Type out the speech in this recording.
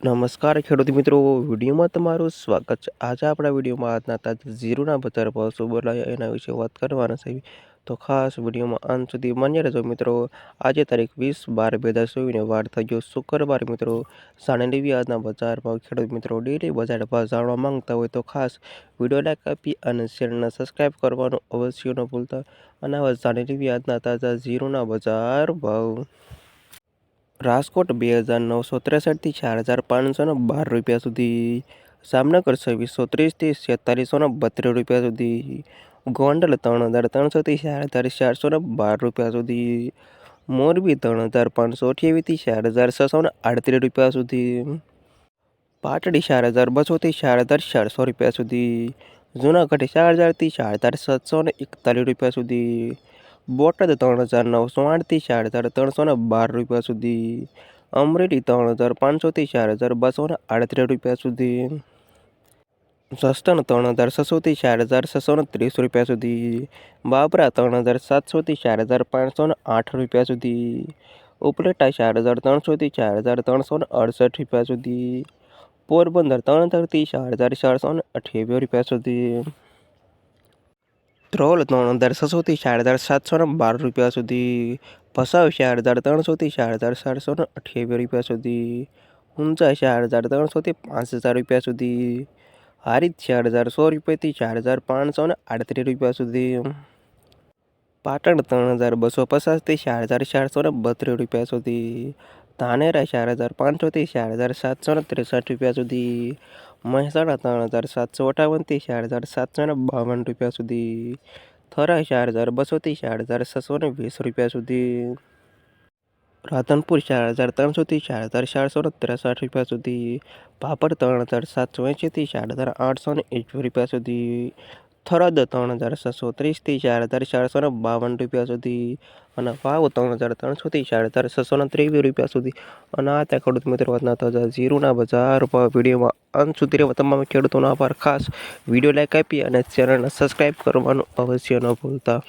નમસ્કાર ખેડૂત મિત્રો, વિડીયોમાં તમારું સ્વાગત છે. આજે આપણા વિડીયોમાં આજના તાજા ઝીરોના બજાર ભાવ શું બોલાય એના વિશે વાત કરવાના છે. તો ખાસ વિડીયોમાં અંત સુધી માન્ય રહેજો મિત્રો. આજે તારીખ વીસ બાર બે હજાર ચોવીસને વાર થઈ ગયો શુક્રવાર મિત્રો. સાડા નેવી આજના બજાર ભાવ ખેડૂત મિત્રો ડેલી બજાર ભાવ જાણવા માંગતા હોય તો ખાસ વીડિયો લાઈક આપી અને ચેનલને સબસ્ક્રાઈબ કરવાનું અવશ્ય ન ભૂલતા. અને આવા જાણી લેવી આજના તાજા ઝીરોના બજાર ભાવ. રાજકોટ બે હજાર નવસો ત્રેસઠથી ચાર હજાર પાંચસોને બાર રૂપિયા સુધી, જામનગર છવ્વીસો ત્રીસથી છેતાલીસોને બત્રીસ રૂપિયા સુધી, ગોંડલ ત્રણ હજાર ત્રણસોથી ચાર હજાર ચારસોને બાર રૂપિયા સુધી, મોરબી ત્રણ હજાર પાંચસો અઠ્યાવીસથી ચાર હજાર છસોને આડત્રીસ રૂપિયા સુધી, પાટડી ચાર હજાર બસોથી ચાર હજાર ચારસો રૂપિયા સુધી, જૂનાગઢ ચાર હજારથી ચાર હજાર સાતસો એકતાલીસ રૂપિયા સુધી બોટાદ ત્રણ હજાર નવસો આઠથી ચાર હજાર ત્રણસો ને બાર રૂપિયા સુધી. અમરેલી ત્રણ હજાર પાંચસોથી ચાર હજાર બસો ને આડત્રીસ રૂપિયા સુધી. સસ્તન ત્રણ હજાર છસોથી ચાર હજાર છસો ને ત્રીસ રૂપિયા સુધી. બાબરા ત્રણ હજાર સાતસોથી ચાર હજાર પાંચસો ને આઠ રૂપિયા સુધી. ઉપલેટા ચાર હજાર ત્રણસોથી ચાર હજાર ત્રણસો ને અડસઠ રૂપિયા સુધી. પોરબંદર ત્રણ હજારથી ચાર હજાર ચારસો ને અઠ્યાવીસ રૂપિયા સુધી. ધ્રોલ ત્રણ હજાર છસોથી ચાર હજાર સાતસોને બાર રૂપિયા સુધી ભસાવ ચાર હજાર ત્રણસોથી ચાર હજાર સાતસોને અઠ્યાવીસ રૂપિયા સુધી ઊંચા ચાર હજાર ત્રણસોથી પાંચ હજાર રૂપિયા સુધી હારી ચાર હજાર સો રૂપિયાથી ચાર હજાર પાંચસો ને આડત્રીસ રૂપિયા સુધી પાટણ ત્રણ હજાર બસો પચાસથી ચાર હજાર ચારસો ને બત્રીસ રૂપિયા સુધી ધાનેરા ચાર હજાર પાંચસોથી ચાર હજાર સાતસો ને ત્રેસઠ રૂપિયા સુધી. મહેસાણા ત્રણ હજાર સાતસો અઠાવનથી ચાર હજાર સાતસો ને બાવન રૂપિયા સુધી. થરા ચાર હજાર બસોથી ચાર હજાર છસો ને વીસ રૂપિયા સુધી. રાધનપુર ચાર હજાર ત્રણસોથી ચાર હજાર ચારસો ને ત્રેસઠ રૂપિયા સુધી. પાપડ ત્રણ હજાર સાતસો એંશીથી ચાર હજાર આઠસો ને એકવીસ રૂપિયા સુધી. થરાદ ત્રણ હજાર છસો ત્રીસથી ચાર હજાર ચારસો ને બાવન રૂપિયા સુધી અને વાવ ત્રણ હજાર ત્રણસોથી ચાર હજાર છસો ને ત્રેવીસ રૂપિયા સુધી. અને આ ત્યાં ખેડૂત મિત્રો વાતના થતા ઝીરોના બજાર પર વિડીયોમાં અંત સુધી રહેવા તમામ ખેડૂતોનો આભાર. ખાસ વીડિયો લાઈક આપી અને ચેનલને સબસ્ક્રાઈબ કરવાનું અવશ્ય ન ભૂલતા.